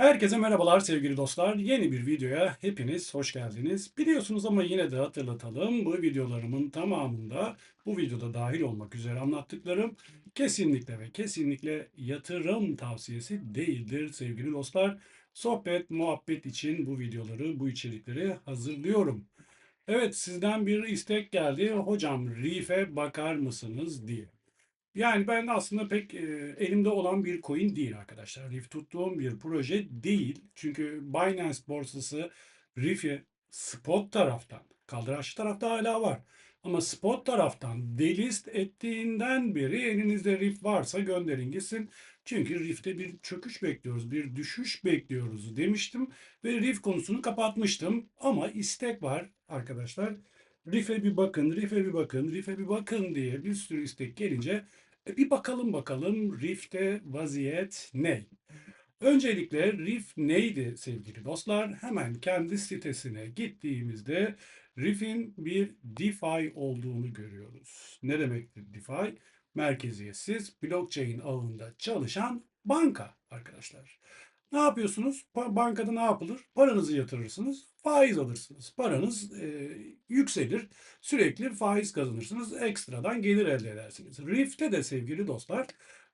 Herkese merhabalar sevgili dostlar. Yeni bir videoya hepiniz hoş geldiniz. Biliyorsunuz ama yine de hatırlatalım. Bu videolarımın tamamında bu videoda dahil olmak üzere anlattıklarım kesinlikle ve kesinlikle yatırım tavsiyesi değildir sevgili dostlar. Sohbet, muhabbet için bu videoları, bu içerikleri hazırlıyorum. Evet sizden bir istek geldi. Hocam Reef'e bakar mısınız diye. Yani ben aslında pek e, elimde olan bir coin değil arkadaşlar. Riff tuttuğum bir proje değil. Çünkü Binance borsası Riff'i spot taraftan, kaldıraçlı tarafta hala var. Ama spot taraftan delist ettiğinden beri elinizde Riff varsa gönderin gitsin. Çünkü Riff'te bir çöküş bekliyoruz, bir düşüş bekliyoruz demiştim. Ve Riff konusunu kapatmıştım. Ama istek var arkadaşlar. Riff'e bir bakın, Riff'e bir bakın, Riff'e bir bakın diye bir sürü istek gelince bir bakalım bakalım Riff'te vaziyet ne? Öncelikle Riff neydi sevgili dostlar? Hemen kendi sitesine gittiğimizde Riff'in bir DeFi olduğunu görüyoruz. Ne demektir DeFi? Merkeziyetsiz blockchain ağında çalışan banka arkadaşlar. Ne yapıyorsunuz? Bankada ne yapılır? Paranızı yatırırsınız, faiz alırsınız. Paranız e, yükselir, sürekli faiz kazanırsınız, ekstradan gelir elde edersiniz. Rift'te de sevgili dostlar,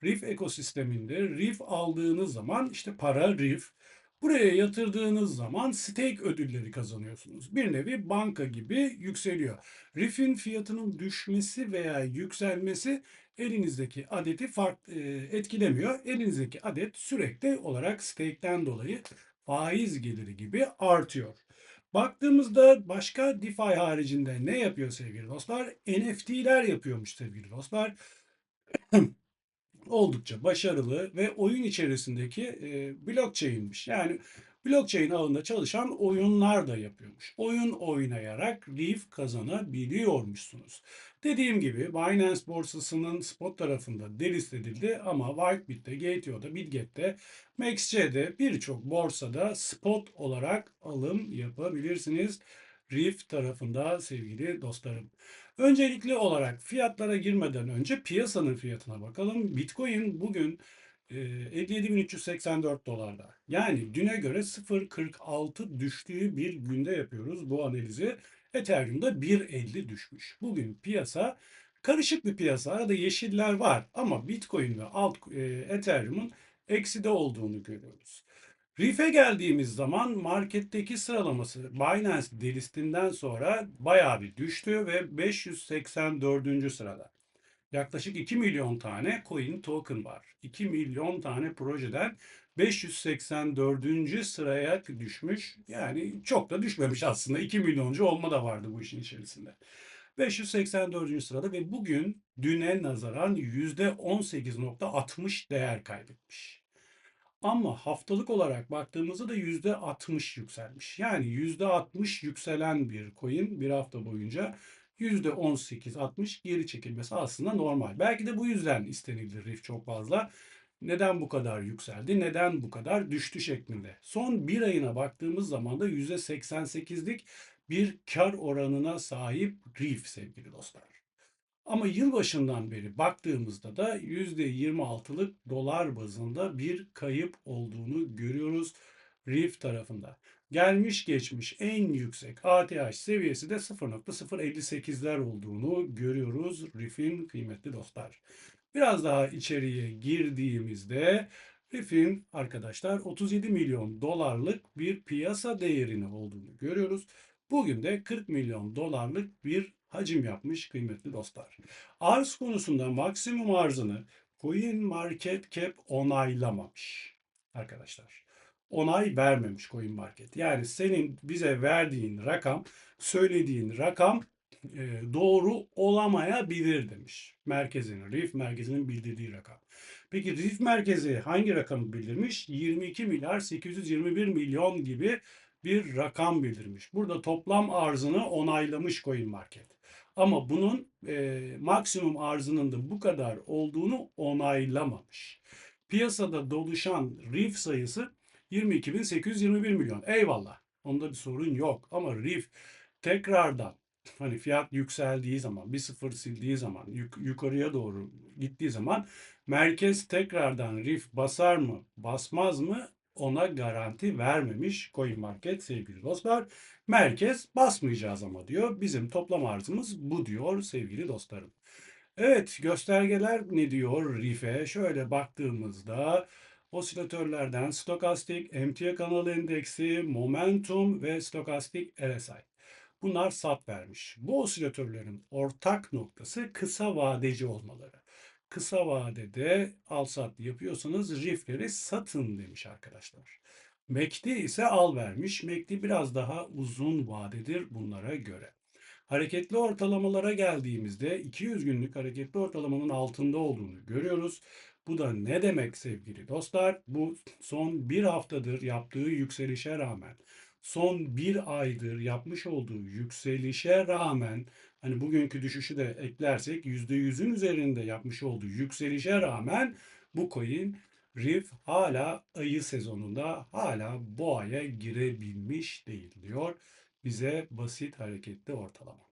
Rift ekosisteminde Rift aldığınız zaman işte para Rift, buraya yatırdığınız zaman stake ödülleri kazanıyorsunuz. Bir nevi banka gibi yükseliyor. Rift'in fiyatının düşmesi veya yükselmesi elinizdeki adeti fark e, etkilemiyor. Elinizdeki adet sürekli olarak stake'ten dolayı faiz geliri gibi artıyor. Baktığımızda başka DeFi haricinde ne yapıyor sevgili dostlar? NFT'ler yapıyormuş sevgili dostlar. Oldukça başarılı ve oyun içerisindeki e, blockchain'miş. Yani blockchain ağında çalışan oyunlar da yapıyormuş. Oyun oynayarak Reef kazanabiliyormuşsunuz. Dediğim gibi Binance borsasının spot tarafında delist edildi ama Whitebit'te, Gateo'da, Bitget'te, MaxC'de birçok borsada spot olarak alım yapabilirsiniz. Reef tarafında sevgili dostlarım. Öncelikli olarak fiyatlara girmeden önce piyasanın fiyatına bakalım. Bitcoin bugün e, 57.384 dolarda. Yani düne göre 0.46 düştüğü bir günde yapıyoruz bu analizi. Ethereum'da 1.50 düşmüş. Bugün piyasa karışık bir piyasa. Arada yeşiller var ama Bitcoin ve alt e, Ethereum'un ekside olduğunu görüyoruz. Reef'e geldiğimiz zaman marketteki sıralaması Binance delistinden sonra bayağı bir düştü ve 584. sırada. Yaklaşık 2 milyon tane coin token var. 2 milyon tane projeden 584. sıraya düşmüş. Yani çok da düşmemiş aslında. 2 milyoncu olma da vardı bu işin içerisinde. 584. sırada ve bugün düne nazaran %18.60 değer kaybetmiş. Ama haftalık olarak baktığımızda da %60 yükselmiş. Yani %60 yükselen bir coin bir hafta boyunca %18-60 geri çekilmesi aslında normal. Belki de bu yüzden istenilir RIF çok fazla. Neden bu kadar yükseldi? Neden bu kadar düştü şeklinde. Son bir ayına baktığımız zaman da %88'lik bir kar oranına sahip RIF sevgili dostlar. Ama yılbaşından beri baktığımızda da %26'lık dolar bazında bir kayıp olduğunu görüyoruz RIF tarafında. Gelmiş geçmiş en yüksek ATH seviyesi de 0.058'ler olduğunu görüyoruz RIF'in kıymetli dostlar. Biraz daha içeriye girdiğimizde RIF'in arkadaşlar 37 milyon dolarlık bir piyasa değerini olduğunu görüyoruz. Bugün de 40 milyon dolarlık bir hacim yapmış kıymetli dostlar. Arz konusunda maksimum arzını Coin Market Cap onaylamamış arkadaşlar. Onay vermemiş Coin Market. Yani senin bize verdiğin rakam, söylediğin rakam e, doğru olamayabilir demiş. Merkezin, RIF merkezinin bildirdiği rakam. Peki RIF merkezi hangi rakamı bildirmiş? 22 milyar 821 milyon gibi bir rakam bildirmiş. Burada toplam arzını onaylamış Coin Market. Ama bunun e, maksimum arzının da bu kadar olduğunu onaylamamış. Piyasada doluşan RIF sayısı 22.821 milyon. Eyvallah. Onda bir sorun yok. Ama RIF tekrardan hani fiyat yükseldiği zaman, bir sıfır sildiği zaman, yuk- yukarıya doğru gittiği zaman merkez tekrardan RIF basar mı, basmaz mı ona garanti vermemiş CoinMarket sevgili dostlar. Merkez basmayacağız ama diyor. Bizim toplam arzımız bu diyor sevgili dostlarım. Evet göstergeler ne diyor RIF'e? Şöyle baktığımızda osilatörlerden stokastik, emtia kanal endeksi, momentum ve stokastik RSI. Bunlar sat vermiş. Bu osilatörlerin ortak noktası kısa vadeci olmaları. Kısa vadede al sat yapıyorsanız RIF'leri satın demiş arkadaşlar. MACD ise al vermiş. MACD biraz daha uzun vadedir bunlara göre. Hareketli ortalamalara geldiğimizde 200 günlük hareketli ortalamanın altında olduğunu görüyoruz. Bu da ne demek sevgili dostlar? Bu son bir haftadır yaptığı yükselişe rağmen, son bir aydır yapmış olduğu yükselişe rağmen, hani bugünkü düşüşü de eklersek %100'ün üzerinde yapmış olduğu yükselişe rağmen bu coin RIF hala ayı sezonunda hala boğaya girebilmiş değil diyor bize basit hareketli ortalama.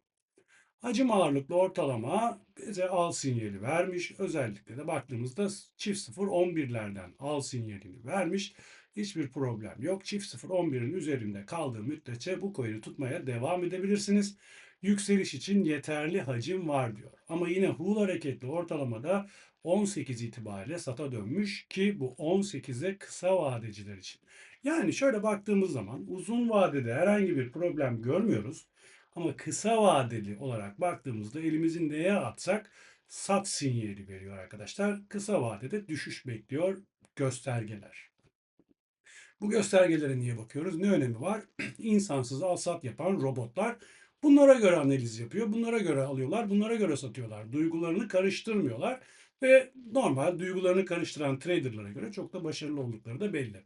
Hacim ağırlıklı ortalama bize al sinyali vermiş. Özellikle de baktığımızda çift 0 11'lerden al sinyalini vermiş. Hiçbir problem yok. Çift 0 11'in üzerinde kaldığı müddetçe bu coin'i tutmaya devam edebilirsiniz. Yükseliş için yeterli hacim var diyor. Ama yine Hull hareketli ortalamada 18 itibariyle sata dönmüş ki bu 18'e kısa vadeciler için. Yani şöyle baktığımız zaman uzun vadede herhangi bir problem görmüyoruz. Ama kısa vadeli olarak baktığımızda elimizin neye atsak sat sinyali veriyor arkadaşlar. Kısa vadede düşüş bekliyor göstergeler. Bu göstergelere niye bakıyoruz? Ne önemi var? İnsansız al sat yapan robotlar bunlara göre analiz yapıyor. Bunlara göre alıyorlar, bunlara göre satıyorlar. Duygularını karıştırmıyorlar ve normal duygularını karıştıran traderlara göre çok da başarılı oldukları da belli.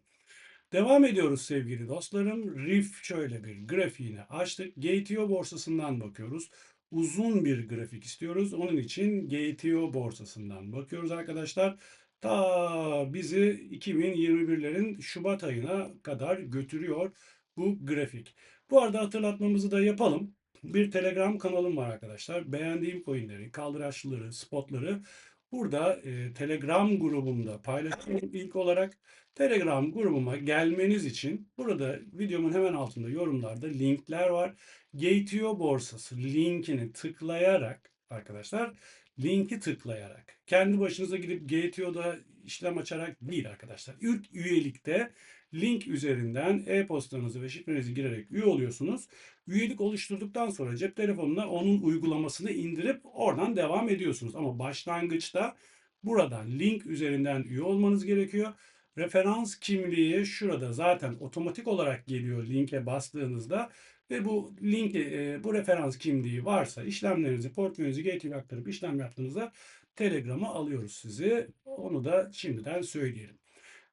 Devam ediyoruz sevgili dostlarım. RIF şöyle bir grafiğini açtık. GTO borsasından bakıyoruz. Uzun bir grafik istiyoruz. Onun için GTO borsasından bakıyoruz arkadaşlar. Ta bizi 2021'lerin Şubat ayına kadar götürüyor bu grafik. Bu arada hatırlatmamızı da yapalım. Bir Telegram kanalım var arkadaşlar. Beğendiğim coinleri, kaldıraçları, spotları burada e, Telegram grubumda paylaşıyorum ilk olarak. Telegram grubuma gelmeniz için burada videomun hemen altında yorumlarda linkler var. GTO borsası linkini tıklayarak arkadaşlar linki tıklayarak kendi başınıza gidip GTO'da işlem açarak değil arkadaşlar. İlk üyelikte link üzerinden e-postanızı ve şifrenizi girerek üye oluyorsunuz. Üyelik oluşturduktan sonra cep telefonuna onun uygulamasını indirip oradan devam ediyorsunuz. Ama başlangıçta buradan link üzerinden üye olmanız gerekiyor. Referans kimliği şurada zaten otomatik olarak geliyor linke bastığınızda ve bu link e, bu referans kimliği varsa işlemlerinizi portföyünüzü gateway aktarıp işlem yaptığınızda Telegram'a alıyoruz sizi. Onu da şimdiden söyleyelim.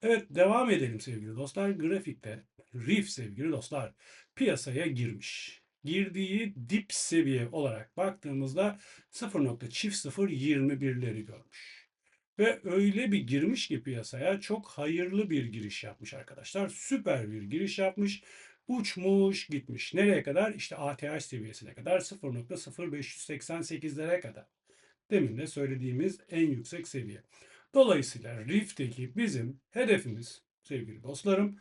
Evet devam edelim sevgili dostlar. Grafikte RIF sevgili dostlar piyasaya girmiş. Girdiği dip seviye olarak baktığımızda 0.0021'leri görmüş. Ve öyle bir girmiş ki piyasaya çok hayırlı bir giriş yapmış arkadaşlar. Süper bir giriş yapmış. Uçmuş gitmiş. Nereye kadar? İşte ATH seviyesine kadar 0.0588'lere kadar. Demin de söylediğimiz en yüksek seviye. Dolayısıyla Rift'teki bizim hedefimiz sevgili dostlarım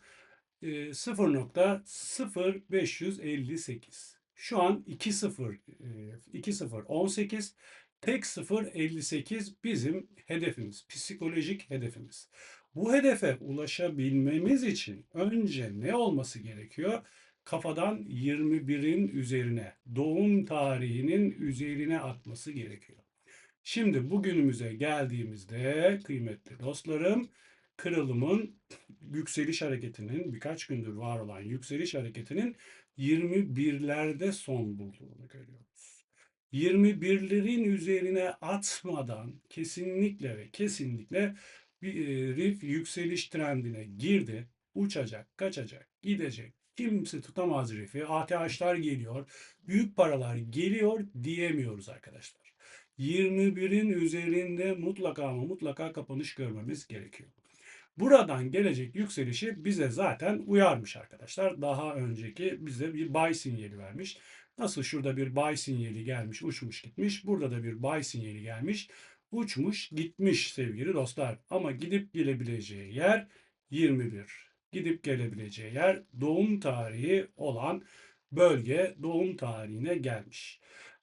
0.0558. Şu an 2.0 2.018 tek 0.58 bizim hedefimiz, psikolojik hedefimiz. Bu hedefe ulaşabilmemiz için önce ne olması gerekiyor? Kafadan 21'in üzerine, doğum tarihinin üzerine atması gerekiyor. Şimdi bugünümüze geldiğimizde kıymetli dostlarım, kırılımın yükseliş hareketinin birkaç gündür var olan yükseliş hareketinin 21'lerde son bulduğunu görüyoruz. 21'lerin üzerine atmadan kesinlikle ve kesinlikle bir e, RIF yükseliş trendine girdi. Uçacak, kaçacak, gidecek. Kimse tutamaz RIF'i. ATH'lar geliyor. Büyük paralar geliyor diyemiyoruz arkadaşlar. 21'in üzerinde mutlaka ama mutlaka kapanış görmemiz gerekiyor. Buradan gelecek yükselişi bize zaten uyarmış arkadaşlar. Daha önceki bize bir buy sinyali vermiş. Nasıl şurada bir buy sinyali gelmiş, uçmuş gitmiş. Burada da bir buy sinyali gelmiş, uçmuş gitmiş sevgili dostlar. Ama gidip gelebileceği yer 21. gidip gelebileceği yer doğum tarihi olan bölge doğum tarihine gelmiş.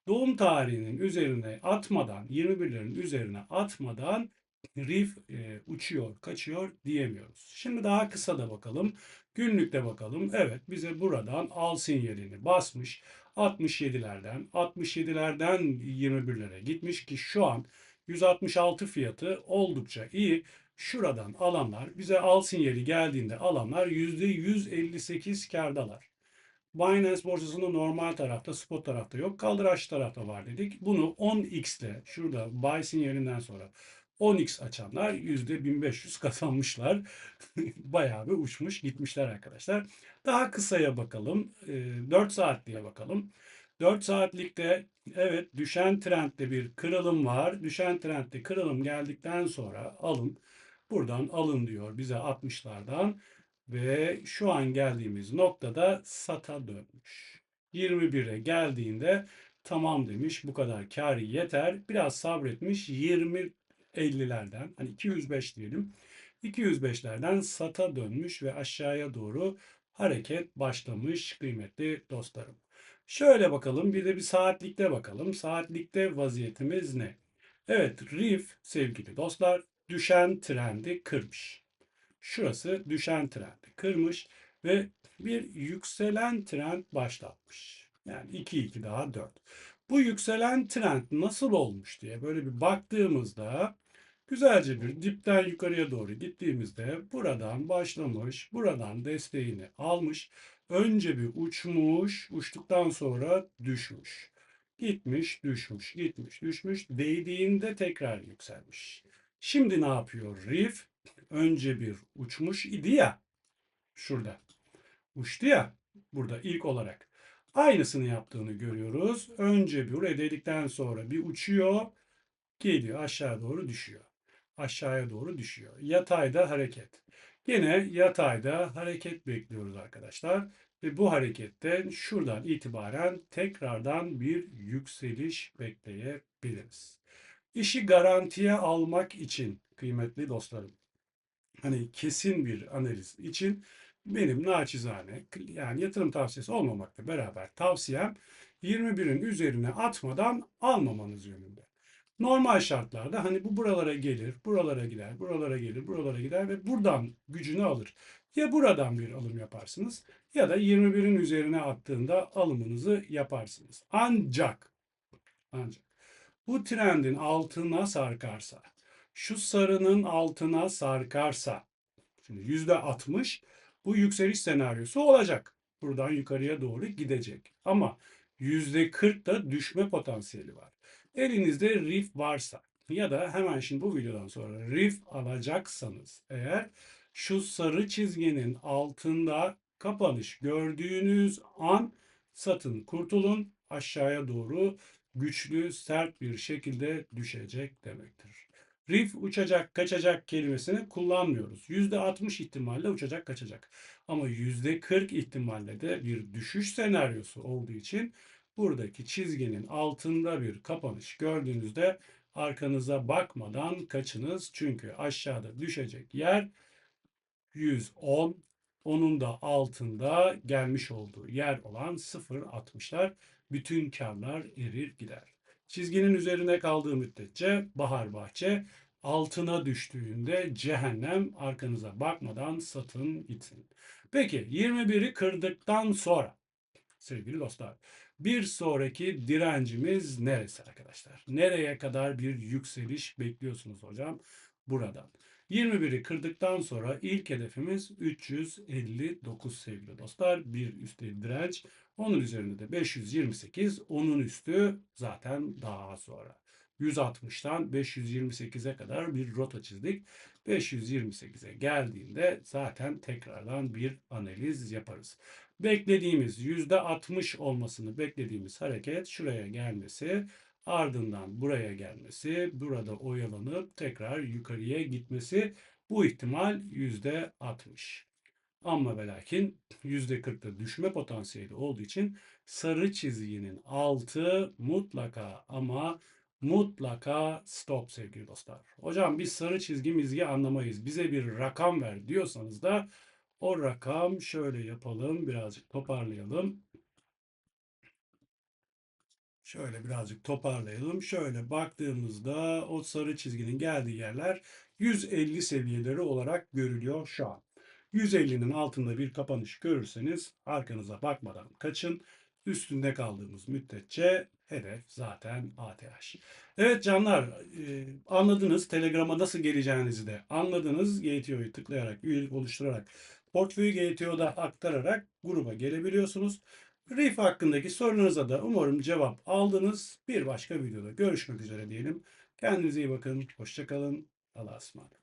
Doğum tarihinin üzerine atmadan, 21'lerin üzerine atmadan Reef e, uçuyor, kaçıyor diyemiyoruz. Şimdi daha kısa da bakalım. Günlükte bakalım. Evet bize buradan al sinyalini basmış. 67'lerden 67'lerden 21'lere gitmiş ki şu an 166 fiyatı oldukça iyi. Şuradan alanlar bize al sinyali geldiğinde alanlar %158 kardalar. Binance borsasında normal tarafta, spot tarafta yok. Kaldıraç tarafta var dedik. Bunu 10x ile şurada buy sinyalinden sonra 10x açanlar %1500 kazanmışlar. Bayağı bir uçmuş gitmişler arkadaşlar. Daha kısaya bakalım. 4 saatliğe bakalım. 4 saatlikte evet düşen trendde bir kırılım var. Düşen trendde kırılım geldikten sonra alın. Buradan alın diyor bize 60'lardan. Ve şu an geldiğimiz noktada SATA dönmüş. 21'e geldiğinde tamam demiş bu kadar kârı yeter. Biraz sabretmiş 20 50'lerden hani 205 diyelim. 205'lerden SATA dönmüş ve aşağıya doğru hareket başlamış kıymetli dostlarım. Şöyle bakalım bir de bir saatlikte bakalım. Saatlikte vaziyetimiz ne? Evet RIF sevgili dostlar düşen trendi kırmış. Şurası düşen trendi kırmış ve bir yükselen trend başlatmış. Yani 2 2 daha 4. Bu yükselen trend nasıl olmuş diye böyle bir baktığımızda güzelce bir dipten yukarıya doğru gittiğimizde buradan başlamış, buradan desteğini almış. Önce bir uçmuş, uçtuktan sonra düşmüş. Gitmiş, düşmüş, gitmiş, düşmüş. Değdiğinde tekrar yükselmiş. Şimdi ne yapıyor Riff? Önce bir uçmuş idi ya. Şurada. Uçtu ya. Burada ilk olarak. Aynısını yaptığını görüyoruz. Önce bir buraya değdikten sonra bir uçuyor. Geliyor aşağı doğru düşüyor. Aşağıya doğru düşüyor. Yatayda hareket. Yine yatayda hareket bekliyoruz arkadaşlar. Ve bu hareketten şuradan itibaren tekrardan bir yükseliş bekleyebiliriz. İşi garantiye almak için kıymetli dostlarım, hani kesin bir analiz için benim naçizane yani yatırım tavsiyesi olmamakla beraber tavsiyem 21'in üzerine atmadan almamanız yönünde. Normal şartlarda hani bu buralara gelir, buralara gider, buralara gelir, buralara gider ve buradan gücünü alır. Ya buradan bir alım yaparsınız ya da 21'in üzerine attığında alımınızı yaparsınız. Ancak ancak bu trendin altına sarkarsa, şu sarının altına sarkarsa, şimdi yüzde 60 bu yükseliş senaryosu olacak. Buradan yukarıya doğru gidecek. Ama yüzde 40 da düşme potansiyeli var. Elinizde RIF varsa ya da hemen şimdi bu videodan sonra RIF alacaksanız eğer şu sarı çizginin altında kapanış gördüğünüz an satın kurtulun aşağıya doğru güçlü sert bir şekilde düşecek demektir. Rif uçacak, kaçacak kelimesini kullanmıyoruz. %60 ihtimalle uçacak, kaçacak. Ama %40 ihtimalle de bir düşüş senaryosu olduğu için buradaki çizginin altında bir kapanış gördüğünüzde arkanıza bakmadan kaçınız. Çünkü aşağıda düşecek yer 110, onun da altında gelmiş olduğu yer olan 0.60'lar bütün karlar erir gider. Çizginin üzerine kaldığı müddetçe bahar bahçe, altına düştüğünde cehennem arkanıza bakmadan satın gitsin. Peki 21'i kırdıktan sonra sevgili dostlar bir sonraki direncimiz neresi arkadaşlar? Nereye kadar bir yükseliş bekliyorsunuz hocam? Buradan. 21'i kırdıktan sonra ilk hedefimiz 359 sevgili dostlar. Bir üstte direnç. Onun üzerinde de 528. Onun üstü zaten daha sonra. 160'tan 528'e kadar bir rota çizdik. 528'e geldiğinde zaten tekrardan bir analiz yaparız. Beklediğimiz %60 olmasını beklediğimiz hareket şuraya gelmesi ardından buraya gelmesi, burada oyalanıp tekrar yukarıya gitmesi bu ihtimal yüzde 60. Ama ve lakin %40'da düşme potansiyeli olduğu için sarı çizginin altı mutlaka ama mutlaka stop sevgili dostlar. Hocam biz sarı çizgi mizgi anlamayız. Bize bir rakam ver diyorsanız da O rakam şöyle yapalım. Birazcık toparlayalım. Şöyle birazcık toparlayalım. Şöyle baktığımızda o sarı çizginin geldiği yerler 150 seviyeleri olarak görülüyor şu an. 150'nin altında bir kapanış görürseniz arkanıza bakmadan kaçın. Üstünde kaldığımız müddetçe hedef zaten ATH. Evet canlar e, anladınız Telegram'a nasıl geleceğinizi de anladınız. GTO'yu tıklayarak, üyelik oluşturarak, portföyü GTO'da aktararak gruba gelebiliyorsunuz. Reef hakkındaki sorularınıza da umarım cevap aldınız. Bir başka videoda görüşmek üzere diyelim. Kendinize iyi bakın. Hoşçakalın. Allah'a ısmarladık.